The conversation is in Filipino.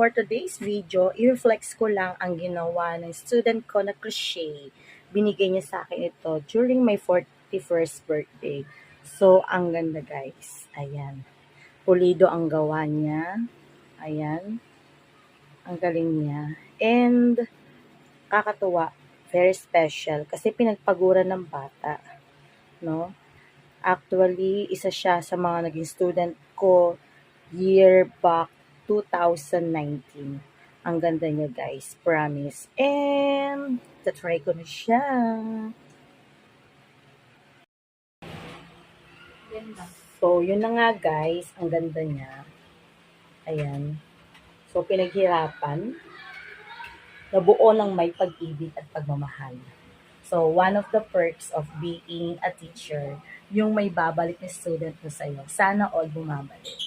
for today's video, i-reflex ko lang ang ginawa ng student ko na crochet. Binigay niya sa akin ito during my 41st birthday. So, ang ganda guys. Ayan. Pulido ang gawa niya. Ayan. Ang galing niya. And, kakatuwa. Very special. Kasi pinagpaguran ng bata. No? Actually, isa siya sa mga naging student ko year back 2019. Ang ganda niya guys, promise. And, tatry ko na siya. So, yun na nga guys, ang ganda niya. Ayan. So, pinaghirapan. Nabuo ng may pag-ibig at pagmamahal. So, one of the perks of being a teacher, yung may babalik na student mo sa'yo. Sana all bumabalik.